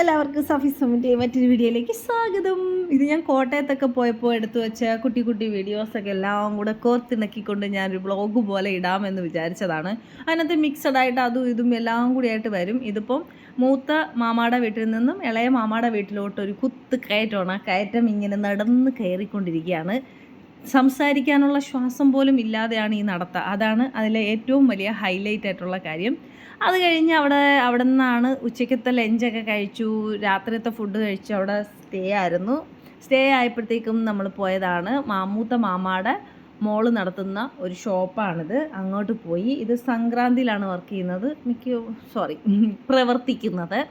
എല്ലാവർക്കും സഫി സുമിന്റെ മറ്റൊരു വീഡിയോയിലേക്ക് സ്വാഗതം. ഇത് ഞാൻ കോട്ടയത്തൊക്കെ പോയപ്പോൾ എടുത്തു വെച്ച കുട്ടി കുട്ടി വീഡിയോസൊക്കെ എല്ലാം കൂടെ കോർത്തിണക്കിക്കൊണ്ട് ഞാനൊരു ബ്ലോഗ് പോലെ ഇടാമെന്ന് വിചാരിച്ചതാണ്. അതിനകത്ത് മിക്സഡ് ആയിട്ട് അതും ഇതും എല്ലാം കൂടി ആയിട്ട് വരും. ഇതിപ്പം മൂത്ത മാമാടെ വീട്ടിൽ നിന്നും ഇളയ മാമാടെ വീട്ടിലോട്ട് ഒരു കുത്ത് കയറ്റമാണ്. ആ കയറ്റം ഇങ്ങനെ നടന്ന് കയറിക്കൊണ്ടിരിക്കുകയാണ്. സംസാരിക്കാനുള്ള ശ്വാസം പോലും ഇല്ലാതെയാണ് ഈ നടത്ത. അതാണ് അതിലെ ഏറ്റവും വലിയ ഹൈലൈറ്റ് ആയിട്ടുള്ള കാര്യം. അത് കഴിഞ്ഞ് അവിടെ അവിടെ നിന്നാണ് ഉച്ചയ്ക്കത്തെ ലഞ്ചൊക്കെ കഴിച്ചു രാത്രിയത്തെ ഫുഡ് കഴിച്ചു അവിടെ സ്റ്റേ ആയിരുന്നു. സ്റ്റേ ആയപ്പോഴത്തേക്കും നമ്മൾ പോയതാണ്. മാമൂത്ത മാമാടെ മോൾ നടത്തുന്ന ഒരു ഷോപ്പാണിത്. അങ്ങോട്ട് പോയി. ഇത് സംക്രാന്തിയിലാണ് വർക്ക് ചെയ്യുന്നത്. മിക്ക സോറി പ്രവർത്തിക്കുന്നത്.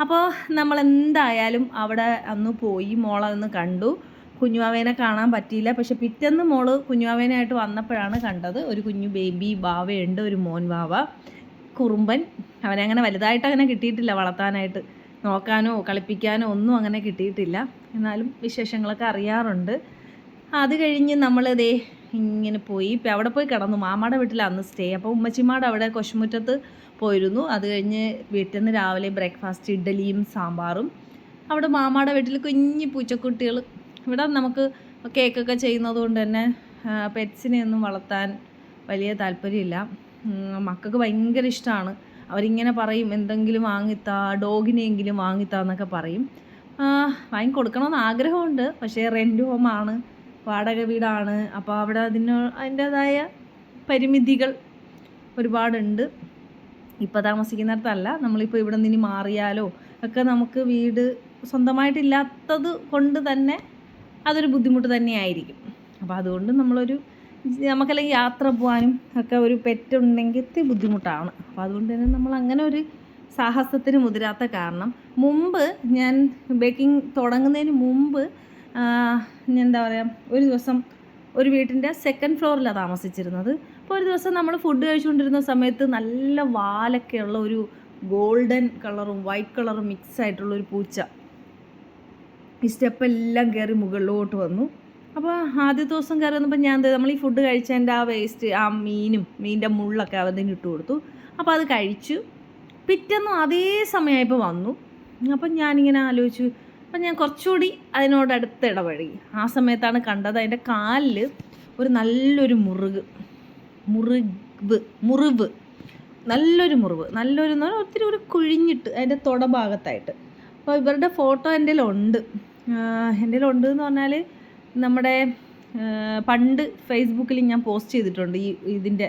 അപ്പോൾ നമ്മൾ എന്തായാലും അവിടെ അന്ന് പോയി മോളെ ഒന്ന് കണ്ടു. കുഞ്ഞുവാവേനെ കാണാൻ പറ്റിയില്ല. പക്ഷെ പിറ്റേന്ന് മോൾ കുഞ്ഞുവാവേനായിട്ട് വന്നപ്പോഴാണ് കണ്ടത്. ഒരു കുഞ്ഞു ബേബി ബാവയുണ്ട് ഒരു മോൻ ബാവ. കുറുമ്പൻ. അവനെ അങ്ങനെ വലുതായിട്ട് അങ്ങനെ കിട്ടിയിട്ടില്ല വളർത്താനായിട്ട്. നോക്കാനോ കളിപ്പിക്കാനോ ഒന്നും അങ്ങനെ കിട്ടിയിട്ടില്ല. എന്നാലും വിശേഷങ്ങളൊക്കെ അറിയാറുണ്ട്. അത് കഴിഞ്ഞ് നമ്മൾ ദേ ഇങ്ങനെ പോയി. ഇപ്പം അവിടെ പോയി കിടന്നു. മാമാടെ വീട്ടിൽ അന്ന് സ്റ്റേ. അപ്പോൾ ഉമ്മച്ചിമാട് അവിടെ കൊശുമുറ്റത്ത് പോയിരുന്നു. അത് കഴിഞ്ഞ് വീട്ടിൽ നിന്ന് രാവിലെ ബ്രേക്ക്ഫാസ്റ്റ് ഇഡ്ഡലിയും സാമ്പാറും. അവിടെ മാമാടെ വീട്ടിൽ കുഞ്ഞു പൂച്ചക്കുട്ടികൾ. ഇവിടെ നമുക്ക് കേക്കൊക്കെ ചെയ്യുന്നത് കൊണ്ട് തന്നെ പെറ്റ്സിനെ ഒന്നും വളർത്താൻ വലിയ താല്പര്യമില്ല. മക്കൾക്ക് ഭയങ്കര ഇഷ്ടമാണ് അവരിങ്ങനെ പറയും എന്തെങ്കിലും വാങ്ങിത്താ ഡോഗിനെയെങ്കിലും വാങ്ങിത്താ എന്നൊക്കെ പറയും. വാങ്ങി കൊടുക്കണമെന്ന് ആഗ്രഹമുണ്ട്. പക്ഷേ റെന്റ് ഹോമാണ് വാടക വീടാണ്. അപ്പോൾ അവിടെ അതിന് അതിന്റേതായ പരിമിതികൾ ഒരുപാടുണ്ട്. ഇപ്പോൾ താമസിക്കുന്നിടത്തല്ല. നമ്മളിപ്പോൾ ഇവിടെ നിന്ന് മാറിയാലോ? ഒക്കെ നമുക്ക് വീട് സ്വന്തമായിട്ടില്ലാത്തത് കൊണ്ട് തന്നെ അതൊരു ബുദ്ധിമുട്ട് തന്നെയായിരിക്കും. അപ്പോൾ അതുകൊണ്ട് നമ്മളൊരു നമുക്കല്ലെങ്കിൽ യാത്ര പോകാനും ഒക്കെ ഒരു പെറ്റ് ഉണ്ടെങ്കിൽ ഇത്തിരി ബുദ്ധിമുട്ടാണ്. അപ്പോൾ അതുകൊണ്ട് തന്നെ നമ്മൾ അങ്ങനെ ഒരു സാഹസത്തിന് മുതിരാത്ത കാരണം. മുമ്പ് ഞാൻ ബേക്കിംഗ് തുടങ്ങുന്നതിന് മുമ്പ് എന്താ പറയുക ഒരു ദിവസം ഒരു വീട്ടിന്റെ സെക്കൻഡ് ഫ്ലോറിലാണ് താമസിച്ചിരുന്നത്. അപ്പോൾ ഒരു ദിവസം നമ്മൾ ഫുഡ് കഴിച്ചുകൊണ്ടിരുന്ന സമയത്ത് നല്ല വാലൊക്കെയുള്ള ഒരു ഗോൾഡൻ കളറും വൈറ്റ് കളറും മിക്സ് ആയിട്ടുള്ള ഒരു പൂച്ച ഈ സ്റ്റെപ്പെല്ലാം കയറി മുകളിലോട്ട് വന്നു. അപ്പോൾ ആദ്യത്തെ ദിവസം കയറുന്നപ്പോൾ ഞാൻ നമ്മൾ ഈ ഫുഡ് കഴിച്ചതിന്റെ ആ വേസ്റ്റ് ആ മീനും മീനിന്റെ മുള്ളൊക്കെ അതിന് ഇട്ട് കൊടുത്തു. അപ്പോൾ അത് കഴിച്ചു. പിറ്റേന്നും അതേ സമയമായപ്പോൾ വന്നു. അപ്പം ഞാനിങ്ങനെ ആലോചിച്ചു. അപ്പം ഞാൻ കുറച്ചുകൂടി അതിനോട് അടുത്ത് ഇടപഴകി. ആ സമയത്താണ് കണ്ടത് അതിന്റെ കാലിൽ ഒരു നല്ലൊരു മുറുക്. മുറിവ് മുറിവ്. നല്ലൊരു മുറിവ്. നല്ലൊരു എന്ന് പറഞ്ഞാൽ ഒത്തിരി ഒരു കുഴിഞ്ഞിട്ട് അതിന്റെ തുട ഭാഗത്തായിട്ട്. അപ്പോൾ ഇവരുടെ ഫോട്ടോ എന്റെ ഉണ്ട് എന്റെ ഉണ്ട് എന്ന് പറഞ്ഞാൽ നമ്മുടെ പണ്ട് ഫേസ്ബുക്കിൽ ഞാൻ പോസ്റ്റ് ചെയ്തിട്ടുണ്ട് ഈ ഇതിന്റെ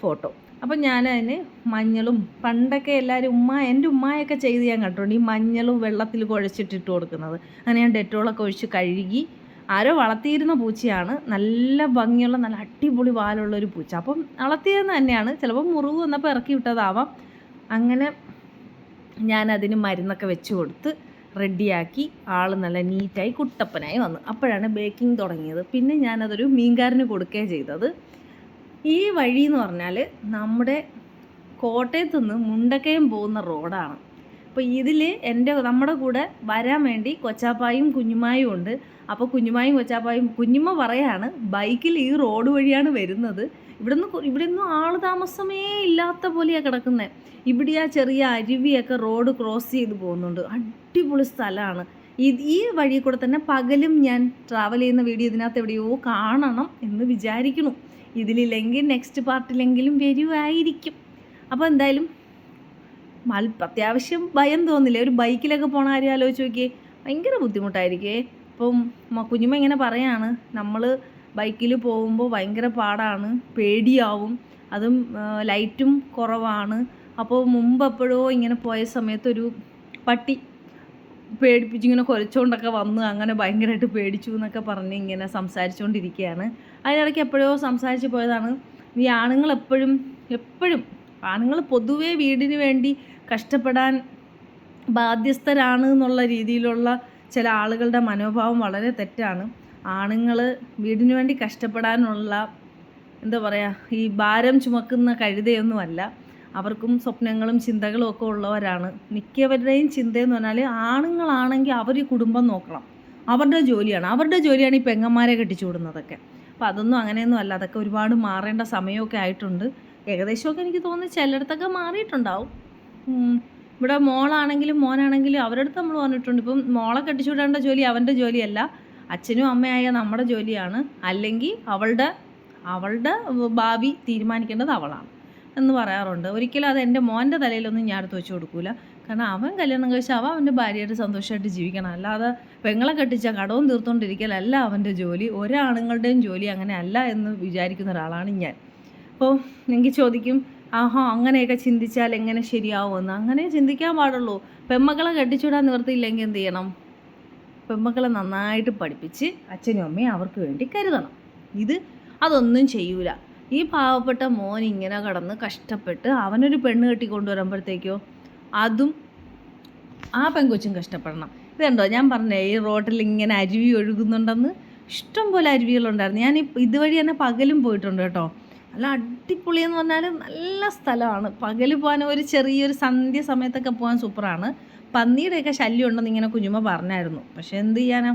ഫോട്ടോ. അപ്പം ഞാൻ അതിന് മഞ്ഞളും പണ്ടൊക്കെ എല്ലാവരും ഉമ്മ എന്റെ ഉമ്മയൊക്കെ ചെയ്ത് ഞാൻ കണ്ടിട്ടുണ്ട്. ഈ മഞ്ഞളും വെള്ളത്തിൽ കുഴച്ചിട്ടിട്ട് കൊടുക്കുന്നത്. അങ്ങനെ ഞാൻ ഡെറ്റോളൊക്കെ ഒഴിച്ച് കഴുകി ആരോ വളർത്തിയിരുന്ന പൂച്ചയാണ്. നല്ല ഭംഗിയുള്ള നല്ല അടിപൊളി വാലുള്ള ഒരു പൂച്ച. അപ്പം വളർത്തിയെന്ന് തന്നെയാണ്. ചിലപ്പോൾ മുറിവ് വന്നപ്പോൾ ഇറക്കി വിട്ടതാവാം. അങ്ങനെ ഞാനതിന് മരുന്നൊക്കെ വെച്ച് കൊടുത്ത് റെഡിയാക്കി ആൾ നല്ല നീറ്റായി കുട്ടപ്പനായി വന്നു. അപ്പോഴാണ് ബേക്കിംഗ് തുടങ്ങിയത്. പിന്നെ ഞാനതൊരു മീൻകാരന് കൊടുക്കുകയും ചെയ്തത്. ഈ വഴി എന്ന് പറഞ്ഞാൽ നമ്മുടെ കോട്ടയത്തു നിന്ന് മുണ്ടക്കയം പോകുന്ന റോഡാണ്. അപ്പോൾ ഇതിൽ എന്റെ നമ്മുടെ കൂടെ വരാൻ വേണ്ടി കൊച്ചാപ്പായും കുഞ്ഞുമായും ഉണ്ട്. അപ്പോൾ കുഞ്ഞുമായും കൊച്ചാപ്പായും കുഞ്ഞുമ്മ പറയാണ് ബൈക്കിൽ ഈ റോഡ് വഴിയാണ് വരുന്നത്. ഇവിടെ ഇവിടുന്ന് ഇവിടെ നിന്നും ആൾ താമസമേ ഇല്ലാത്ത പോലെയാണ് കിടക്കുന്നത് ഇവിടെ ആ ചെറിയ അരുവിയൊക്കെ റോഡ് ക്രോസ് ചെയ്ത് പോകുന്നുണ്ട്. അടിപൊളി സ്ഥലമാണ് ഈ വഴി കൂടെ തന്നെ പകലും ഞാൻ ട്രാവൽ ചെയ്യുന്ന വീഡിയോ ഇതിനകത്ത് എവിടെയോ കാണണം എന്ന് വിചാരിക്കുന്നു. ഇതിലില്ലെങ്കിൽ നെക്സ്റ്റ് പാർട്ടിലെങ്കിലും വരുമായിരിക്കും അപ്പോൾ എന്തായാലും മൽ അത്യാവശ്യം ഭയം തോന്നില്ല? ഒരു ബൈക്കിലൊക്കെ പോണ കാര്യം ആലോചിച്ച് നോക്കിയേ. ഭയങ്കര ബുദ്ധിമുട്ടായിരിക്കേ അപ്പം കുഞ്ഞുമ്മ ഇങ്ങനെ പറയാണ് നമ്മൾ ബൈക്കിൽ പോകുമ്പോൾ ഭയങ്കര പാടാണ് പേടിയാവും അതും ലൈറ്റും കുറവാണ്. അപ്പോൾ മുമ്പ് എപ്പോഴോ ഇങ്ങനെ പോയ സമയത്തൊരു പട്ടി പേടിപ്പിച്ച് ഇങ്ങനെ കുരച്ചുകൊണ്ടൊക്കെ വന്ന് അങ്ങനെ ഭയങ്കരമായിട്ട് പേടിച്ചു എന്നൊക്കെ പറഞ്ഞ് ഇങ്ങനെ സംസാരിച്ചുകൊണ്ടിരിക്കുകയാണ് അതിനിടയ്ക്ക് എപ്പോഴോ സംസാരിച്ച് പോയതാണ്. ഈ ആണുങ്ങൾ എപ്പോഴും എപ്പോഴും ആണുങ്ങൾ പൊതുവേ വീടിന് വേണ്ടി കഷ്ടപ്പെടാൻ ബാധ്യസ്ഥരാണ് എന്നുള്ള രീതിയിലുള്ള ചില ആളുകളുടെ മനോഭാവം വളരെ തെറ്റാണ്. ആണുങ്ങൾ വീടിന് വേണ്ടി കഷ്ടപ്പെടാനുള്ള എന്താ പറയുക ഈ ഭാരം ചുമക്കുന്ന കഴുതയൊന്നുമല്ല. അവർക്കും സ്വപ്നങ്ങളും ചിന്തകളും ഒക്കെ ഉള്ളവരാണ്. മിക്കവരുടെയും ചിന്തയെന്ന് പറഞ്ഞാൽ ആണുങ്ങളാണെങ്കിൽ അവർ കുടുംബം നോക്കണം. അവരുടെ ജോലിയാണ്. അവരുടെ ജോലിയാണ് ഈ പെങ്ങന്മാരെ കെട്ടിച്ചു വിടുന്നതൊക്കെ. അപ്പോൾ അതൊന്നും അങ്ങനെയൊന്നും അല്ല. അതൊക്കെ ഒരുപാട് മാറേണ്ട സമയമൊക്കെ ആയിട്ടുണ്ട്. ഏകദേശമൊക്കെ എനിക്ക് തോന്നുന്നു ചിലയിടത്തൊക്കെ മാറിയിട്ടുണ്ടാവും. ഇവിടെ മോളാണെങ്കിലും മോനാണെങ്കിലും അവരുടെ അടുത്ത് നമ്മൾ പറഞ്ഞിട്ടുണ്ട്. ഇപ്പം മോളെ കെട്ടിച്ചുവിടേണ്ട ജോലി അവന്റെ ജോലിയല്ല. അച്ഛനും അമ്മയായ നമ്മുടെ ജോലിയാണ്. അല്ലെങ്കിൽ അവളുടെ അവളുടെ ഭാവി തീരുമാനിക്കേണ്ടത് അവളാണ് എന്ന് പറയാറുണ്ട്. ഒരിക്കലും അത് എന്റെ മോന്റെ തലയിലൊന്നും ഞാൻ എടുത്ത് വെച്ച് കൊടുക്കൂല. കാരണം അവൻ കല്യാണം കഴിച്ചാൽ അവൻ അവന്റെ ഭാര്യയായിട്ട് സന്തോഷമായിട്ട് ജീവിക്കണം. അല്ലാതെ പെങ്ങളെ കെട്ടിച്ച കടവും തീർത്തുകൊണ്ടിരിക്കലല്ല അവന്റെ ജോലി. ഒരാണുങ്ങളുടെയും ജോലി അങ്ങനെ അല്ല എന്ന് വിചാരിക്കുന്ന ഒരാളാണ് ഞാൻ. അപ്പോൾ എനിക്ക് ചോദിക്കും ആഹാ അങ്ങനെയൊക്കെ ചിന്തിച്ചാൽ എങ്ങനെ ശരിയാവുമെന്ന്? അങ്ങനെ ചിന്തിക്കാൻ പാടുള്ളൂ. പെമ്മക്കളെ കെട്ടിച്ചുവിടാൻ നിവർത്തിയില്ലെങ്കിൽ എന്ത് ചെയ്യണം? പെമ്മക്കളെ നന്നായിട്ട് പഠിപ്പിച്ച് അച്ഛനും അമ്മയും അവർക്ക് വേണ്ടി കരുതണം. ഇത് അതൊന്നും ചെയ്യൂല. ഈ പാവപ്പെട്ട മോൻ ഇങ്ങനെ കടന്ന് കഷ്ടപ്പെട്ട് അവനൊരു പെണ്ണ് കെട്ടി കൊണ്ടുവരുമ്പോഴത്തേക്കോ അതും ആ പെങ്കൊച്ചും കഷ്ടപ്പെടണം. ഇതുണ്ടോ ഞാൻ പറഞ്ഞേ ഈ റോട്ടിൽ ഇങ്ങനെ അരുവി ഒഴുകുന്നുണ്ടെന്ന്? ഇഷ്ടം പോലെ അരുവികളുണ്ടായിരുന്നു. ഞാൻ ഇതുവഴി തന്നെ പകലും പോയിട്ടുണ്ട് കേട്ടോ. നല്ല അടിപൊളിയെന്ന് പറഞ്ഞാൽ നല്ല സ്ഥലമാണ്. പകൽ പോകാൻ ഒരു ചെറിയൊരു സന്ധ്യ സമയത്തൊക്കെ പോകാൻ സൂപ്പറാണ്. പന്നിയുടെയൊക്കെ ശല്യം ഉണ്ടെന്ന് ഇങ്ങനെ കുഞ്ഞുമ പറഞ്ഞായിരുന്നു. പക്ഷെ എന്ത് ചെയ്യാനാ?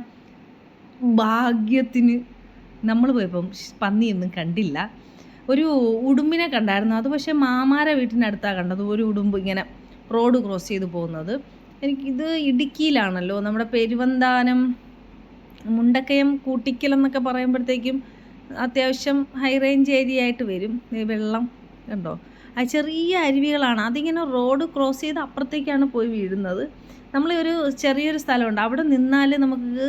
ഭാഗ്യത്തിന് നമ്മൾ പോയപ്പം പന്നിയൊന്നും കണ്ടില്ല. ഒരു ഉടുമ്പിനെ കണ്ടായിരുന്നു. അത് പക്ഷേ മാമാരെ വീട്ടിനടുത്താണ് കണ്ടത്. ഒരു ഉടുമ്പ് ഇങ്ങനെ റോഡ് ക്രോസ് ചെയ്ത് പോകുന്നത്. എനിക്കിത് ഇടുക്കിയിലാണല്ലോ. നമ്മുടെ പെരുവന്താനം മുണ്ടക്കയം കൂട്ടിക്കൽ എന്നൊക്കെ പറയുമ്പോഴത്തേക്കും അത്യാവശ്യം ഹൈ റേഞ്ച് ഏരിയ ആയിട്ട് വരും. വെള്ളം കണ്ടോ? ആ ചെറിയ അരുവികളാണ്. അതിങ്ങനെ റോഡ് ക്രോസ് ചെയ്ത് അപ്പുറത്തേക്കാണ് പോയി വീഴുന്നത്. നമ്മൾ ഒരു ചെറിയൊരു സ്ഥലമുണ്ട്. അവിടെ നിന്നാൽ നമുക്ക്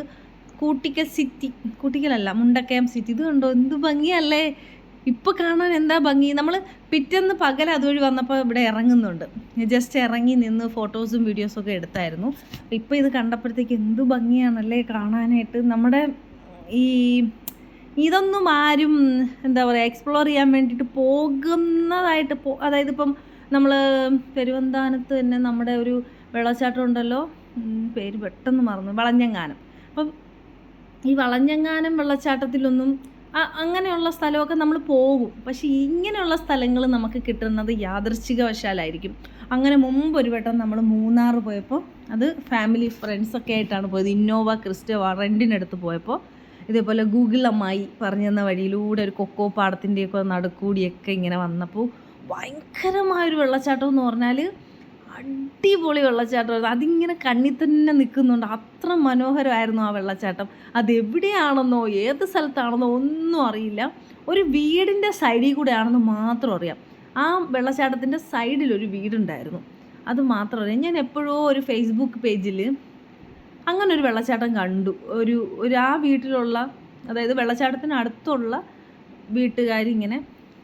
കൂട്ടിക്കൽ സിറ്റി കൂട്ടിക്കലല്ല മുണ്ടക്കയം സിറ്റി ഇത് കണ്ടോ? എന്ത് ഭംഗിയല്ലേ? ഇപ്പോൾ കാണാൻ എന്താ ഭംഗി? നമ്മൾ പിറ്റേന്ന് പകൽ അതുവഴി വന്നപ്പോൾ ഇവിടെ ഇറങ്ങുന്നുണ്ട്. ജസ്റ്റ് ഇറങ്ങി നിന്ന് ഫോട്ടോസും വീഡിയോസും ഒക്കെ എടുത്തായിരുന്നു. ഇപ്പോൾ ഇത് കണ്ടപ്പോഴത്തേക്ക് എന്ത് ഭംഗിയാണല്ലേ കാണാനായിട്ട്. നമ്മുടെ ഈ ഇതൊന്നും ആരും എന്താ പറയുക എക്സ്പ്ലോർ ചെയ്യാൻ വേണ്ടിയിട്ട് പോകുന്നതായിട്ട് പോ അതായത് ഇപ്പം നമ്മൾ പെരുവന്താനത്ത് തന്നെ നമ്മുടെ ഒരു വെള്ളച്ചാട്ടം ഉണ്ടല്ലോ. പേര് പെട്ടെന്ന് മറന്നു. വളഞ്ഞങ്ങാനം. അപ്പം ഈ വളഞ്ഞങ്ങാനം വെള്ളച്ചാട്ടത്തിലൊന്നും അങ്ങനെയുള്ള സ്ഥലമൊക്കെ നമ്മൾ പോകും. പക്ഷേ ഇങ്ങനെയുള്ള സ്ഥലങ്ങൾ നമുക്ക് കിട്ടുന്നത് യാദൃശ്ചികവശാലായിരിക്കും. അങ്ങനെ മുമ്പ് ഒരു വട്ടം നമ്മൾ മൂന്നാർ പോയപ്പോൾ അത് ഫാമിലി ഫ്രണ്ട്സൊക്കെ ആയിട്ടാണ് പോയത്. ഇന്നോവ ക്രിസ്റ്റോവ റെന്റിനെടുത്ത് പോയപ്പോൾ ഇതേപോലെ ഗൂഗിൾ അമ്മായി പറഞ്ഞു തന്ന വഴിയിലൂടെ ഒരു കൊക്കോ പാടത്തിന്റെയൊക്കെ നടുക്കൂടിയൊക്കെ ഇങ്ങനെ വന്നപ്പോൾ ഭയങ്കരമായൊരു വെള്ളച്ചാട്ടം എന്ന് പറഞ്ഞാൽ അടിപൊളി വെള്ളച്ചാട്ടമായിരുന്നു അതിങ്ങനെ കണ്ണിൽ തന്നെ നിൽക്കുന്നുണ്ട്. അത്ര മനോഹരമായിരുന്നു ആ വെള്ളച്ചാട്ടം. അതെവിടെയാണെന്നോ ഏത് സ്ഥലത്താണെന്നോ ഒന്നും അറിയില്ല. ഒരു വീടിന്റെ സൈഡിൽ കൂടെ ആണെന്ന് മാത്രം അറിയാം. ആ വെള്ളച്ചാട്ടത്തിന്റെ സൈഡിൽ ഒരു വീടുണ്ടായിരുന്നു. അത് മാത്രം അറിയാം. ഞാൻ എപ്പോഴോ ഒരു ഫേസ്ബുക്ക് പേജിൽ അങ്ങനെ ഒരു വെള്ളച്ചാട്ടം കണ്ടു. ഒരു ഒരു ആ വീട്ടിലുള്ള അതായത് വെള്ളച്ചാട്ടത്തിന് അടുത്തുള്ള വീട്ടുകാരിങ്ങനെ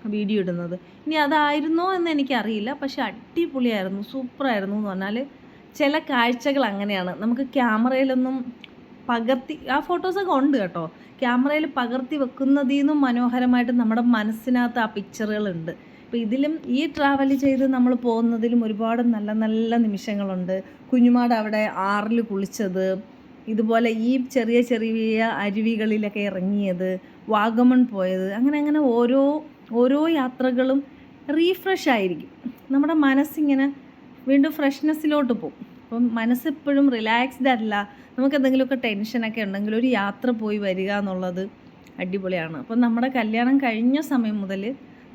വീഡിയോ ഇടുന്നത്. ഇനി അതായിരുന്നോ എന്ന് എനിക്കറിയില്ല. പക്ഷെ അടിപൊളിയായിരുന്നു സൂപ്പറായിരുന്നു എന്ന് പറഞ്ഞാൽ ചില കാഴ്ചകൾ അങ്ങനെയാണ്. നമുക്ക് ക്യാമറയിലൊന്നും പകർത്തി ആ ഫോട്ടോസൊക്കെ ഉണ്ട് കേട്ടോ. ക്യാമറയിൽ പകർത്തി വെക്കുന്നതിൽ നിന്നും മനോഹരമായിട്ട് നമ്മുടെ മനസ്സിനകത്ത് ആ പിക്ചറുകളുണ്ട് അപ്പോൾ ഇതിലും ഈ ട്രാവൽ ചെയ്ത് നമ്മൾ പോകുന്നതിലും ഒരുപാട് നല്ല നല്ല നിമിഷങ്ങളുണ്ട്. കുഞ്ഞുമാട് അവിടെ ആറിൽ കുളിച്ചത് ഇതുപോലെ ഈ ചെറിയ ചെറിയ അരുവികളിലൊക്കെ ഇറങ്ങിയത് വാഗമൺ പോയത് അങ്ങനെ അങ്ങനെ ഓരോ ഓരോ യാത്രകളും റീഫ്രഷ് ആയിരിക്കും. നമ്മുടെ മനസ്സിങ്ങനെ വീണ്ടും ഫ്രഷ്നെസ്സിലോട്ട് പോകും. അപ്പം മനസ്സെപ്പോഴും റിലാക്സ്ഡ് അല്ല. നമുക്ക് എന്തെങ്കിലുമൊക്കെ ടെൻഷനൊക്കെ ഉണ്ടെങ്കിൽ ഒരു യാത്ര പോയി വരിക എന്നുള്ളത് അടിപൊളിയാണ്. അപ്പം നമ്മുടെ കല്യാണം കഴിഞ്ഞ സമയം മുതൽ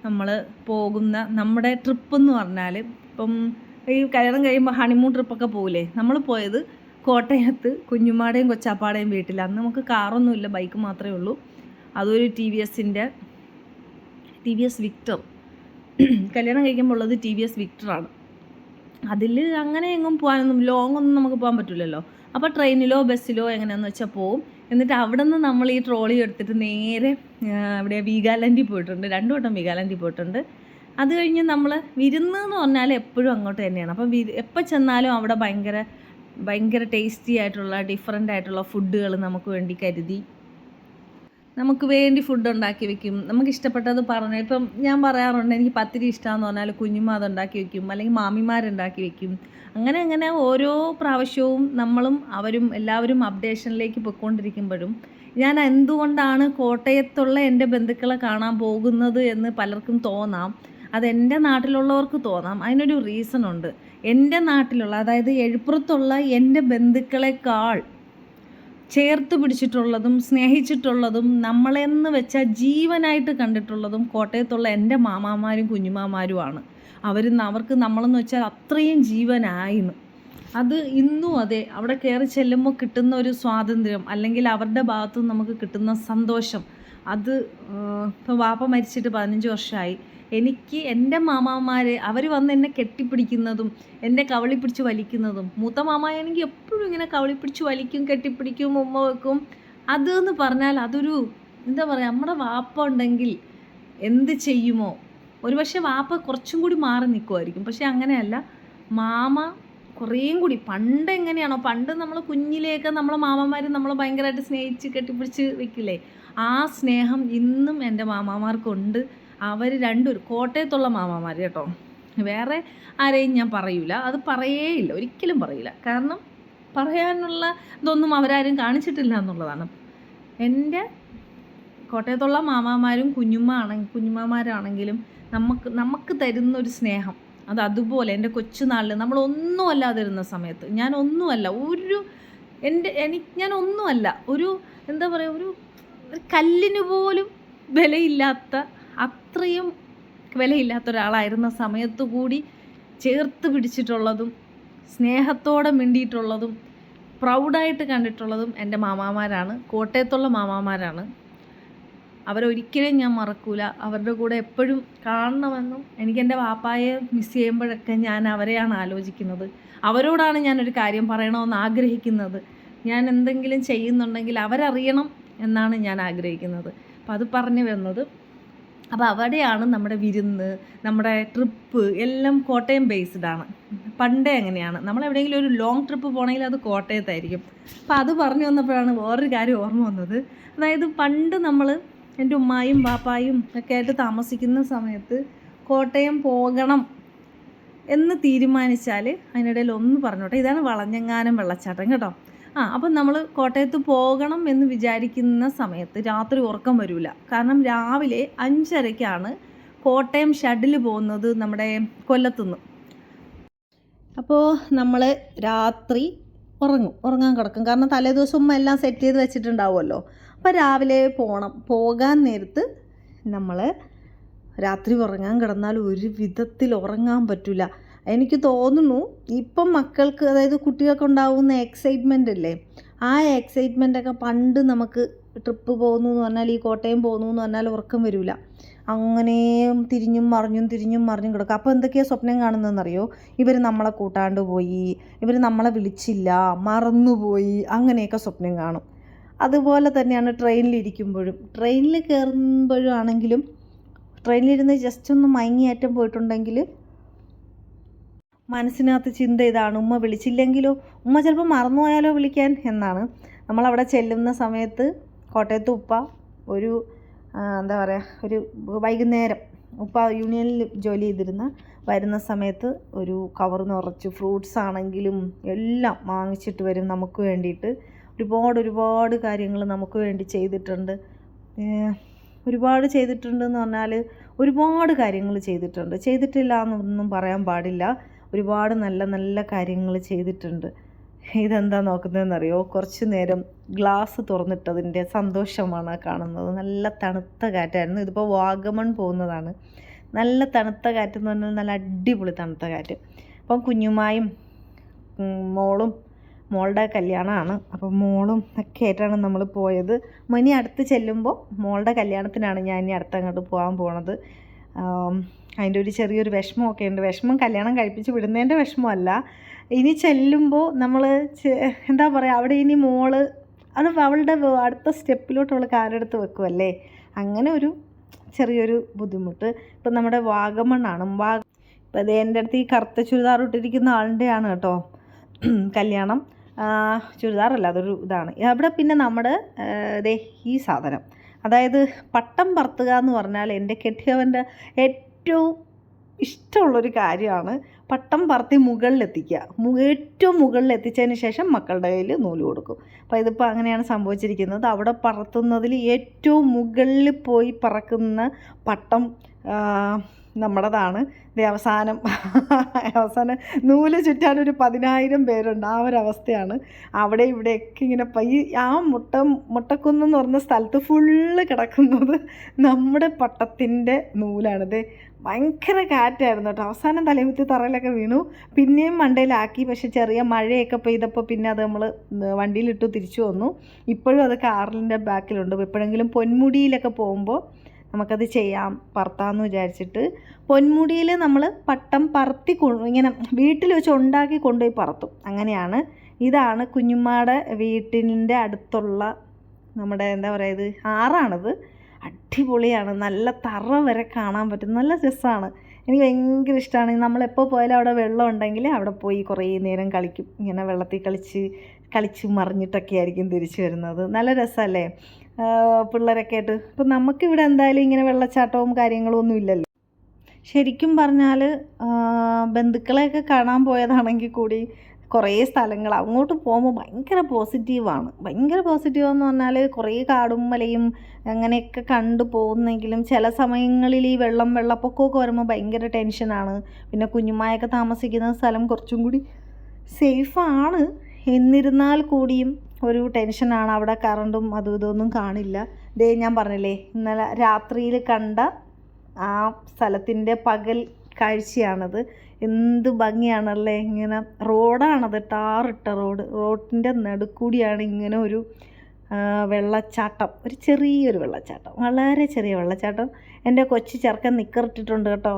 നമ്മൾ പോകുന്ന നമ്മുടെ ട്രിപ്പ് എന്ന് പറഞ്ഞാൽ ഇപ്പം ഈ കല്യാണം കഴിയുമ്പോൾ ഹണിമൂൺ ട്രിപ്പൊക്കെ പോകില്ലേ നമ്മൾ പോയത് കോട്ടയത്ത് കുഞ്ഞുമാടേയും കൊച്ചാപ്പാടേയും വീട്ടിൽ അന്ന് നമുക്ക് കാറൊന്നുമില്ല ബൈക്ക് മാത്രമേ ഉള്ളൂ. അതൊരു ടി വി എസിന്റെ ടി വി എസ് വിക്ടർ കല്യാണം കഴിക്കുമ്പോൾ ഉള്ളത് ടി വി എസ് വിക്ടറാണ് അതിൽ അങ്ങനെ എങ്ങും പോകാനൊന്നും ലോങ് ഒന്നും നമുക്ക് പോകാൻ പറ്റില്ലല്ലോ അപ്പോൾ ട്രെയിനിലോ ബസ്സിലോ എങ്ങനെയാണെന്ന് വെച്ചാൽ പോവും. എന്നിട്ട് അവിടെ നിന്ന് നമ്മൾ ഈ ട്രോളി എടുത്തിട്ട് നേരെ ഇവിടെ വീഗാലാൻഡിൽ പോയിട്ടുണ്ട്. രണ്ടു വട്ടം വീഗാലാൻഡിൽ പോയിട്ടുണ്ട്. അത് കഴിഞ്ഞ് നമ്മൾ വിരുന്ന് എന്ന് പറഞ്ഞാൽ എപ്പോഴും അങ്ങോട്ട് തന്നെയാണ്. അപ്പം എപ്പോൾ ചെന്നാലും അവിടെ ഭയങ്കര ഭയങ്കര ടേസ്റ്റി ആയിട്ടുള്ള ഡിഫറെന്റ് ആയിട്ടുള്ള ഫുഡുകൾ നമുക്ക് വേണ്ടി കരുതി. നമുക്ക് വേണ്ടി ഫുഡ് ഉണ്ടാക്കി വെക്കും. നമുക്ക് ഇഷ്ടപ്പെട്ടത് പറഞ്ഞു ഇപ്പം ഞാൻ പറയാറുണ്ട് എനിക്ക് പത്തിരി ഇഷ്ടമാണെന്ന് പറഞ്ഞാൽ ഉണ്ടാക്കി വെക്കും. അല്ലെങ്കിൽ മാമിമാരുണ്ടാക്കി വെക്കും. അങ്ങനെ അങ്ങനെ ഓരോ പ്രാവശ്യവും നമ്മളും അവരും എല്ലാവരും അപ്ഡേഷനിലേക്ക് പൊയ്ക്കൊണ്ടിരിക്കുമ്പോഴും ഞാൻ എന്തുകൊണ്ടാണ് കോട്ടയത്തുള്ള എന്റെ ബന്ധുക്കളെ കാണാൻ പോകുന്നത് എന്ന് പലർക്കും തോന്നാം. അത് എന്റെ നാട്ടിലുള്ളവർക്ക് തോന്നാം. അതിനൊരു റീസൺ ഉണ്ട്. എന്റെ നാട്ടിലുള്ള അതായത് എഴുപ്പുറത്തുള്ള എന്റെ ബന്ധുക്കളെക്കാൾ ചേർത്ത് പിടിച്ചിട്ടുള്ളതും സ്നേഹിച്ചിട്ടുള്ളതും നമ്മളെന്ന് വെച്ചാൽ ജീവനായിട്ട് കണ്ടിട്ടുള്ളതും കോട്ടയത്തുള്ള എന്റെ മാമാമാരും കുഞ്ഞുമാമാരുമാണ്. അവർ അവർക്ക് നമ്മളെന്ന് വെച്ചാൽ അത്രയും ജീവനായിന്ന്. അത് ഇന്നും അതെ അവിടെ കയറി ചെല്ലുമ്പോൾ കിട്ടുന്ന ഒരു സ്വാതന്ത്ര്യം അല്ലെങ്കിൽ അവരുടെ ഭാഗത്തു നിന്ന് നമുക്ക് കിട്ടുന്ന സന്തോഷം. അത് ഇപ്പോൾ വാപ്പ മരിച്ചിട്ട് പതിനഞ്ച് വർഷമായി എനിക്ക് എന്റെ മാമാമാർ അവർ വന്ന് എന്നെ കെട്ടിപ്പിടിക്കുന്നതും എന്റെ കവളി പിടിച്ച് വലിക്കുന്നതും മൂത്ത മാമായാണെങ്കിൽ എപ്പോഴും ഇങ്ങനെ കവളി പിടിച്ച് വലിക്കും കെട്ടിപ്പിടിക്കും ഉമ്മ വെക്കും. അത് എന്ന് പറഞ്ഞാൽ അതൊരു എന്താ പറയുക നമ്മുടെ വാപ്പ ഉണ്ടെങ്കിൽ എന്ത് ചെയ്യുമോ ഒരുപക്ഷെ വാപ്പ കുറച്ചും കൂടി മാറി നിൽക്കുമായിരിക്കും പക്ഷെ അങ്ങനെയല്ല. മാമ കുറേയും കൂടി പണ്ട് എങ്ങനെയാണോ പണ്ട് നമ്മൾ കുഞ്ഞിലെയൊക്കെ നമ്മളെ മാമന്മാർ നമ്മളെ ഭയങ്കരമായിട്ട് സ്നേഹിച്ച് കെട്ടിപ്പിടിച്ച് വെക്കില്ലേ? ആ സ്നേഹം ഇന്നും എന്റെ മാമാമാർക്കുണ്ട്. അവർ രണ്ടുപേരും കോട്ടയത്തുള്ള മാമാമാർ കേട്ടോ. വേറെ ആരെയും ഞാൻ പറയൂല. അത് പറയേയില്ല. ഒരിക്കലും പറയില്ല കാരണം പറയാനുള്ള ഇതൊന്നും അവരാരും കാണിച്ചിട്ടില്ല എന്നുള്ളതാണ്. എന്റെ കോട്ടയത്തുള്ള മാമാമാരും കുഞ്ഞുമ്മ ആണെങ്കിൽ കുഞ്ഞുമ്മമാരാണെങ്കിലും നമുക്ക് നമുക്ക് തരുന്ന ഒരു സ്നേഹം. അത് അതുപോലെ എന്റെ കൊച്ചുനാളിൽ നമ്മൾ ഒന്നും അല്ലാതിരുന്ന സമയത്ത് ഞാൻ ഒന്നുമല്ല ഒരു എന്റെ എനിക്ക് ഞാൻ ഒന്നുമല്ല ഒരു എന്താ പറയുക ഒരു കല്ലിന് പോലും വിലയില്ലാത്ത അത്രയും വിലയില്ലാത്ത ഒരാളായിരുന്ന സമയത്ത് കൂടി ചേർത്ത് പിടിച്ചിട്ടുള്ളതും സ്നേഹത്തോടെ മിണ്ടിയിട്ടുള്ളതും പ്രൗഡായിട്ട് കണ്ടിട്ടുള്ളതും എന്റെ മാമാമാരാണ് കോട്ടയത്തുള്ള മാമാമാരാണ്. അവരൊരിക്കലും ഞാൻ മറക്കൂല. അവരുടെ കൂടെ എപ്പോഴും കാണണമെന്നും എനിക്ക് എന്റെ വാപ്പായെ മിസ് ചെയ്യുമ്പോഴൊക്കെ ഞാൻ അവരെയാണ് ആലോചിക്കുന്നത്. അവരോടാണ് ഞാനൊരു കാര്യം പറയണമെന്ന് ആഗ്രഹിക്കുന്നത്. ഞാൻ എന്തെങ്കിലും ചെയ്യുന്നുണ്ടെങ്കിൽ അവരറിയണം എന്നാണ് ഞാൻ ആഗ്രഹിക്കുന്നത്. അപ്പോൾ അത് പറഞ്ഞു വരുന്നത് അപ്പോൾ അവിടെയാണ് നമ്മുടെ വിരുന്ന് നമ്മുടെ ട്രിപ്പ് എല്ലാം കോട്ടയം ആണ്. പണ്ടേ അങ്ങനെയാണ്. നമ്മൾ എവിടെയെങ്കിലും ഒരു ലോങ് ട്രിപ്പ് പോകണമെങ്കിൽ അത് കോട്ടയത്തായിരിക്കും. അപ്പോൾ അത് പറഞ്ഞു വന്നപ്പോഴാണ് വേറൊരു കാര്യം ഓർമ്മ വന്നത്. അതായത് പണ്ട് നമ്മൾ എന്റെ ഉമ്മായും പാപ്പായും ഒക്കെ ആയിട്ട് താമസിക്കുന്ന സമയത്ത് കോട്ടയം പോകണം എന്ന് തീരുമാനിച്ചാൽ അതിനിടയിൽ ഒന്ന് പറഞ്ഞോട്ടെ. ഇതാണ് വളഞ്ഞങ്ങാനം വെള്ളച്ചാട്ടം കേട്ടോ. ആ അപ്പം നമ്മൾ കോട്ടയത്ത് പോകണം എന്ന് വിചാരിക്കുന്ന സമയത്ത് രാത്രി ഉറക്കം വരില്ല കാരണം രാവിലെ അഞ്ചരയ്ക്കാണ് കോട്ടയം ഷഡിൽ പോകുന്നത് നമ്മുടെ കൊല്ലത്തുനിന്ന്. അപ്പോൾ നമ്മൾ രാത്രി ഉറങ്ങും. ഉറങ്ങാൻ കിടക്കും. കാരണം തലേദിവസം എല്ലാം സെറ്റ് ചെയ്ത് വെച്ചിട്ടുണ്ടാവുമല്ലോ. അപ്പോൾ രാവിലെ പോകണം പോകാൻ നേരത്ത് നമ്മൾ രാത്രി ഉറങ്ങാൻ കിടന്നാൽ ഒരു വിധത്തിൽ ഉറങ്ങാൻ പറ്റില്ല എനിക്ക് തോന്നുന്നു ഇപ്പം മക്കൾക്ക് അതായത് കുട്ടികൾക്ക് ഉണ്ടാകുന്ന എക്സൈറ്റ്മെന്റ് അല്ലേ? ആ എക്സൈറ്റ്മെന്റൊക്കെ പണ്ട് നമുക്ക് ട്രിപ്പ് പോകുന്നു എന്ന് പറഞ്ഞാൽ ഈ കോട്ടയം പോകുന്നു എന്ന് പറഞ്ഞാൽ ഉറക്കം വരില്ല അങ്ങനെ തിരിഞ്ഞും മറിഞ്ഞും തിരിഞ്ഞും മറിഞ്ഞും കിടക്കും. അപ്പോൾ എന്തൊക്കെയാണ് സ്വപ്നം കാണുന്നതെന്നറിയോ? ഇവർ നമ്മളെ കൂട്ടാണ്ട് പോയി ഇവർ നമ്മളെ വിളിച്ചില്ല മറന്നുപോയി അങ്ങനെയൊക്കെ സ്വപ്നം കാണും. അതുപോലെ തന്നെയാണ് ട്രെയിനിലിരിക്കുമ്പോഴും. ട്രെയിനിൽ കയറുമ്പോഴും ആണെങ്കിലും ട്രെയിനിലിരുന്ന് ജസ്റ്റ് ഒന്ന് മയങ്ങിയേറ്റം പോയിട്ടുണ്ടെങ്കിൽ മനസ്സിനകത്ത് ചിന്ത ഇതാണ് ഉമ്മ വിളിച്ചില്ലെങ്കിലോ ഉമ്മ ചിലപ്പോൾ മറന്നുപോയാലോ വിളിക്കാൻ എന്നാണ്. നമ്മളവിടെ ചെല്ലുന്ന സമയത്ത് കോട്ടയത്ത് ഉപ്പ ഒരു എന്താ പറയുക ഒരു വൈകുന്നേരം ഉപ്പ യൂണിയനിൽ ജോലി ചെയ്തിരുന്ന വരുന്ന സമയത്ത് ഒരു കവർ നിറച്ച് ഫ്രൂട്ട്സ് ആണെങ്കിലും എല്ലാം വാങ്ങിച്ചിട്ട് വരും നമുക്ക് വേണ്ടിയിട്ട്. ഒരുപാട് ഒരുപാട് കാര്യങ്ങൾ നമുക്ക് വേണ്ടി ചെയ്തിട്ടുണ്ട്. ഒരുപാട് ചെയ്തിട്ടുണ്ട് എന്ന് പറഞ്ഞാൽ ഒരുപാട് കാര്യങ്ങൾ ചെയ്തിട്ടുണ്ട്. ചെയ്തിട്ടില്ല എന്നൊന്നും പറയാൻ പാടില്ല. ഒരുപാട് നല്ല നല്ല കാര്യങ്ങൾ ചെയ്തിട്ടുണ്ട്. ഇതെന്താ നോക്കുന്നതെന്നറിയോ? കുറച്ച് നേരം ഗ്ലാസ് തുറന്നിട്ടതിന്റെ സന്തോഷമാണ് കാണുന്നത്. നല്ല തണുത്ത കാറ്റായിരുന്നു. ഇതിപ്പോൾ വാഗമൺ പോകുന്നതാണ്. നല്ല തണുത്ത കാറ്റെന്ന് പറഞ്ഞാൽ നല്ല അടിപൊളി തണുത്ത കാറ്റ്. അപ്പം കുഞ്ഞുമായും മോളും മോളുടെ കല്യാണമാണ്. അപ്പോൾ മോളും ഒക്കെ ആയിട്ടാണ് നമ്മൾ പോയത്. മണി അടുത്ത് ചെല്ലുമ്പോൾ മോളുടെ കല്യാണത്തിനാണ് ഞാൻ ഇനി അടുത്ത് അങ്ങോട്ട് പോകാൻ പോണത്. അതിന്റെ ഒരു ചെറിയൊരു വിഷമമൊക്കെ ഉണ്ട്. വിഷമം കല്യാണം കഴിപ്പിച്ച് വിടുന്നതിന്റെ വിഷമമല്ല. ഇനി ചെല്ലുമ്പോൾ നമ്മൾ എന്താ പറയുക അവിടെ ഇനി മോൾ അത് അവളുടെ അടുത്ത സ്റ്റെപ്പിലോട്ട് അവൾ കാലെടുത്ത് വെക്കുമല്ലേ അങ്ങനെ ഒരു ചെറിയൊരു ബുദ്ധിമുട്ട്. ഇപ്പം നമ്മുടെ വാഗമണ്ണാണ്. വാഗ ഇപ്പം അതേ എന്റെ അടുത്ത് ഈ കറുത്ത ചുരിദാർ ഇട്ടിരിക്കുന്ന ആളുടെയാണ് കേട്ടോ കല്യാണം. ചുരിദാറല്ല അതൊരു ഇതാണ്. അവിടെ പിന്നെ നമ്മുടെ ദേ ഈ സാധനം. അതായത് പട്ടം പറത്തുക എന്ന് പറഞ്ഞാൽ എന്റെ കെട്ടിയവന്റെ ഏറ്റവും ഇഷ്ടമുള്ളൊരു കാര്യമാണ് പട്ടം പറത്തി മുകളിലെത്തിക്കുക. ഏറ്റവും മുകളിൽ എത്തിച്ചതിന് ശേഷം മക്കളുടെ കയ്യിൽ നൂൽ കൊടുക്കും. അപ്പോൾ ഇതിപ്പോൾ അങ്ങനെയാണ് സംഭവിച്ചിരിക്കുന്നത്. അവിടെ പറത്തുന്നതിൽ ഏറ്റവും മുകളിൽ പോയി പറക്കുന്ന പട്ടം നമ്മുടേതാണ്. ഇത് അവസാനം അവസാനം നൂൽ ചുറ്റാൻ ഒരു പതിനായിരം പേരുണ്ട്. ആ ഒരു അവസ്ഥയാണ്. അവിടെ ഇവിടെയൊക്കെ ഇങ്ങനെ പയ്യ ആ മുട്ട മുട്ടക്കുന്ന് എന്ന് പറഞ്ഞ സ്ഥലത്ത് ഫുള്ള് കിടക്കുന്നത് നമ്മുടെ പട്ടത്തിന്റെ നൂലാണിത് ഭയങ്കര കാറ്റായിരുന്നു കേട്ടോ. അവസാനം തലയുത്തി തറയിലൊക്കെ വീണു. പിന്നെയും മണ്ടയിലാക്കി. പക്ഷെ ചെറിയ മഴയൊക്കെ പെയ്തപ്പോൾ പിന്നെ അത് നമ്മൾ വണ്ടിയിലിട്ടു തിരിച്ചു വന്നു. ഇപ്പോഴും അത് കാറിന്റെ ബാക്കിലുണ്ട്. എപ്പോഴെങ്കിലും പൊന്മുടിയിലൊക്കെ പോകുമ്പോൾ നമുക്കത് ചെയ്യാം പറത്താമെന്ന് വിചാരിച്ചിട്ട് പൊന്മുടിയിൽ നമ്മൾ പട്ടം പറത്തി ഇങ്ങനെ വീട്ടിൽ വെച്ച് ഉണ്ടാക്കി കൊണ്ടുപോയി പറത്തും. അങ്ങനെയാണ്. ഇതാണ് കുഞ്ഞുമ്മയുടെ വീട്ടിന്റെ അടുത്തുള്ള നമ്മുടെ എന്താ പറയുക ഇത്? ആറാണിത്. അടിപൊളിയാണ്. നല്ല തറ വരെ കാണാൻ പറ്റും. നല്ല രസമാണ് എനിക്ക് ഭയങ്കര ഇഷ്ടമാണ് നമ്മളെപ്പോൾ പോയാലും അവിടെ വെള്ളം ഉണ്ടെങ്കിൽ അവിടെ പോയി കുറേ നേരം കളിക്കും. ഇങ്ങനെ വെള്ളത്തിൽ കളിച്ച് കളിച്ച് മറിഞ്ഞിട്ടൊക്കെ ആയിരിക്കും തിരിച്ചു വരുന്നത്. നല്ല രസമല്ലേ പിള്ളേരൊക്കെ ആയിട്ട്. ഇപ്പം നമുക്കിവിടെ എന്തായാലും ഇങ്ങനെ വെള്ളച്ചാട്ടവും കാര്യങ്ങളും ഒന്നും ഇല്ലല്ലോ. ശരിക്കും പറഞ്ഞാൽ ബന്ധുക്കളെയൊക്കെ കാണാൻ പോയതാണെങ്കിൽ കൂടി കുറേ സ്ഥലങ്ങൾ അങ്ങോട്ട് പോകുമ്പോൾ ഭയങ്കര പോസിറ്റീവാണ് ഭയങ്കര പോസിറ്റീവ് എന്ന് പറഞ്ഞാൽ കുറേ കാടും മലയും അങ്ങനെയൊക്കെ കണ്ടു പോകുന്നെങ്കിലും ചില സമയങ്ങളിൽ ഈ വെള്ളം വെള്ളപ്പൊക്കമൊക്കെ വരുമ്പോൾ ഭയങ്കര ടെൻഷനാണ് പിന്നെ കുഞ്ഞുമായൊക്കെ താമസിക്കുന്ന സ്ഥലം കുറച്ചും കൂടി സേഫാണ് എന്നിരുന്നാൽ കൂടിയും ഒരു ടെൻഷനാണ്. അവിടെ കറണ്ടും അതും ഇതൊന്നും കാണില്ല. ദേ ഞാൻ പറഞ്ഞില്ലേ ഇന്നലെ രാത്രിയിൽ കണ്ട ആ സ്ഥലത്തിന്റെ പകൽ കാഴ്ചയാണത്. എന്ത് ഭംഗിയാണല്ലേ. ഇങ്ങനെ റോഡാണത് ടാറിട്ട റോഡ്. റോഡിന്റെ നടുക്കൂടിയാണ് ഇങ്ങനെ ഒരു വെള്ളച്ചാട്ടം. ഒരു ചെറിയൊരു വെള്ളച്ചാട്ടം. വളരെ ചെറിയ വെള്ളച്ചാട്ടം. എന്റെ കൊച്ചു ചെറുക്കൻ നിക്കറിട്ടിട്ടുണ്ട് കേട്ടോ.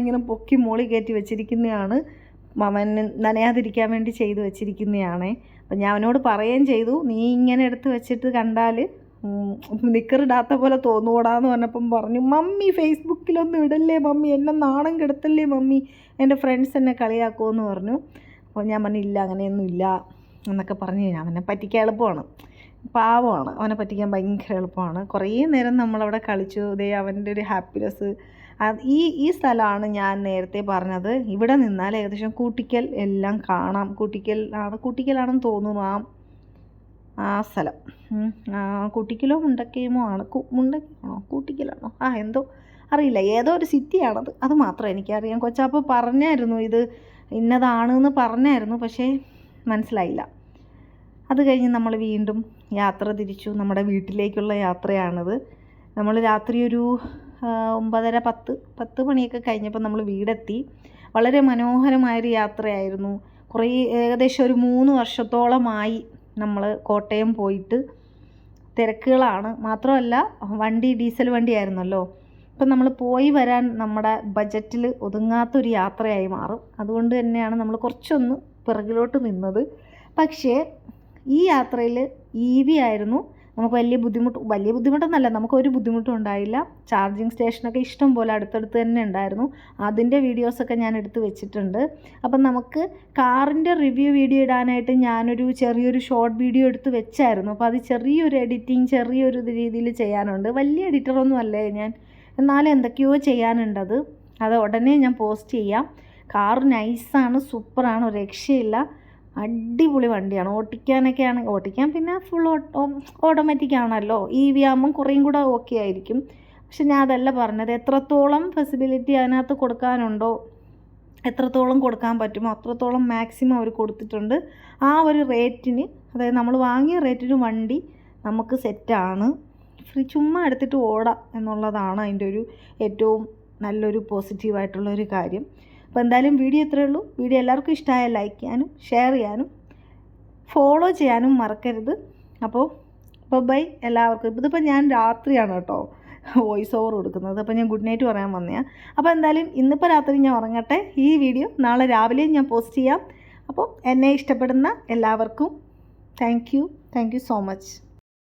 ഇങ്ങനെ പൊക്കി മോളി കയറ്റി വെച്ചിരിക്കുന്നതാണ്. അവൻ നനയാതിരിക്കാൻ വേണ്ടി ചെയ്തു വെച്ചിരിക്കുന്നതാണേ. അപ്പം ഞാൻ അവനോട് പറയുകയും ചെയ്തു നീ ഇങ്ങനെ എടുത്ത് വെച്ചിട്ട് കണ്ടാൽ നിക്കറിടാത്ത പോലെ തോന്നുകൂടാന്ന് പറഞ്ഞപ്പം പറഞ്ഞു മമ്മി ഫേസ്ബുക്കിലൊന്നും ഇടല്ലേ മമ്മി എന്നെ നാണം കെടുത്തല്ലേ മമ്മി എന്റെ ഫ്രണ്ട്സ് എന്നെ കളിയാക്കുമെന്ന് പറഞ്ഞു. അപ്പോൾ ഞാൻ പറഞ്ഞു ഇല്ല അങ്ങനെയൊന്നും ഇല്ല എന്നൊക്കെ പറഞ്ഞു ഞാൻ അവനെ പറ്റിക്കാൻ എളുപ്പമാണ്. പാവമാണ് അവനെ പറ്റിക്കാൻ ഭയങ്കര എളുപ്പമാണ്. കുറേ നേരം നമ്മളവിടെ കളിച്ചു ഇതേ അവന്റെ ഒരു ഹാപ്പിനെസ് ഈ ഈ സ്ഥലമാണ് ഞാൻ നേരത്തെ പറഞ്ഞത്. ഇവിടെ നിന്നാൽ ഏകദേശം കൂട്ടിക്കൽ എല്ലാം കാണാം. കൂട്ടിക്കൽ ആണ് കൂട്ടിക്കലാണെന്ന് തോന്നുന്നു ആ ആ സ്ഥലം. കൂട്ടിക്കലോ മുണ്ടക്കയമോ ആണ്? മുണ്ടക്കയാണോ? കൂട്ടിക്കലാണോ? ആ എന്തോ അറിയില്ല. ഏതോ ഒരു സിറ്റിയാണത്. അത് മാത്രം എനിക്കറിയാം. കൊച്ചാപ്പ പറഞ്ഞായിരുന്നു ഇത് ഇന്നതാണ് എന്ന് പറഞ്ഞായിരുന്നു പക്ഷേ മനസ്സിലായില്ല. അത് കഴിഞ്ഞ് നമ്മൾ വീണ്ടും യാത്ര തിരിച്ചു. നമ്മുടെ വീട്ടിലേക്കുള്ള യാത്രയാണത്. നമ്മൾ രാത്രി ഒരു ഒമ്പതര പത്ത് പത്ത് മണിയൊക്കെ കഴിഞ്ഞപ്പോൾ നമ്മൾ വീടെത്തി. വളരെ മനോഹരമായൊരു യാത്രയായിരുന്നു. കുറേ ഏകദേശം ഒരു മൂന്ന് വർഷത്തോളമായി നമ്മൾ കോട്ടയം പോയിട്ട് തിരക്കുകളാണ്. മാത്രമല്ല വണ്ടി ഡീസൽ വണ്ടിയായിരുന്നല്ലോ. ഇപ്പം നമ്മൾ പോയി വരാൻ നമ്മുടെ ബജറ്റിൽ ഒതുങ്ങാത്തൊരു യാത്രയായി മാറും. അതുകൊണ്ട് തന്നെയാണ് നമ്മൾ കുറച്ചൊന്ന് പിറകിലോട്ട് നിന്നത്. പക്ഷേ ഈ യാത്രയിൽ ഇ വി ആയിരുന്നു. നമുക്ക് വലിയ ബുദ്ധിമുട്ട് വലിയ ബുദ്ധിമുട്ടൊന്നുമല്ല നമുക്ക് ഒരു ബുദ്ധിമുട്ടും ഉണ്ടായില്ല. ചാർജിങ് സ്റ്റേഷനൊക്കെ ഇഷ്ടം പോലെ അടുത്തടുത്ത് തന്നെ ഉണ്ടായിരുന്നു. അതിന്റെ വീഡിയോസൊക്കെ ഞാൻ എടുത്ത് വെച്ചിട്ടുണ്ട്. അപ്പം നമുക്ക് കാറിന്റെ റിവ്യൂ വീഡിയോ ഇടാനായിട്ട് ഞാനൊരു ചെറിയൊരു ഷോർട്ട് വീഡിയോ എടുത്ത് വെച്ചായിരുന്നു. അപ്പോൾ അത് ചെറിയൊരു എഡിറ്റിങ് ചെറിയൊരു രീതിയിൽ ചെയ്യാനുണ്ട്. വലിയ എഡിറ്ററൊന്നും അല്ലേ ഞാൻ. എന്നാലും എന്തൊക്കെയോ ചെയ്യാനുണ്ടത്. അത് ഉടനെ ഞാൻ പോസ്റ്റ് ചെയ്യാം. കാർ നൈസാണ് സൂപ്പറാണ് ഒരു രക്ഷയില്ല. അടിപൊളി വണ്ടിയാണ്. ഓട്ടിക്കാനൊക്കെ ആണ് ഓട്ടിക്കാൻ പിന്നെ ഫുൾ ഓട്ടോമാറ്റിക് ആണല്ലോ. ഇ വി ആകുമ്പം കുറേയും കൂടെ ഓക്കെ ആയിരിക്കും. പക്ഷെ ഞാൻ അതല്ല പറഞ്ഞത് എത്രത്തോളം ഫെസിബിലിറ്റി അതിനകത്ത് കൊടുക്കാനുണ്ടോ എത്രത്തോളം കൊടുക്കാൻ പറ്റുമോ അത്രത്തോളം മാക്സിമം അവർ കൊടുത്തിട്ടുണ്ട്. ആ ഒരു റേറ്റിന് അതായത് നമ്മൾ വാങ്ങിയ റേറ്റിന് വണ്ടി നമുക്ക് സെറ്റാണ് ഫ്രീ ചുമ്മാ എടുത്തിട്ട് ഓടാം എന്നുള്ളതാണ് അതിന്റെ ഒരു ഏറ്റവും നല്ലൊരു പോസിറ്റീവായിട്ടുള്ള ഒരു കാര്യം. അപ്പോൾ എന്തായാലും വീഡിയോ ഇത്രയേ ഉള്ളൂ. വീഡിയോ എല്ലാവർക്കും ഇഷ്ടമായ ലൈക്ക് ചെയ്യാനും ഷെയർ ചെയ്യാനും ഫോളോ ചെയ്യാനും മറക്കരുത്. അപ്പോൾ അപ്പോൾ ബൈ എല്ലാവർക്കും. ഇതിപ്പോൾ ഞാൻ രാത്രിയാണ് കേട്ടോ വോയിസ് ഓവർ കൊടുക്കുന്നത്. അപ്പോൾ ഞാൻ ഗുഡ് നൈറ്റ് പറയാൻ വന്നതാണ് അപ്പോൾ എന്തായാലും ഇന്നിപ്പോൾ രാത്രി ഞാൻ ഉറങ്ങട്ടെ. ഈ വീഡിയോ നാളെ രാവിലെയും ഞാൻ പോസ്റ്റ് ചെയ്യാം. അപ്പോൾ എന്നെ ഇഷ്ടപ്പെടുന്ന എല്ലാവർക്കും thank you thank you so much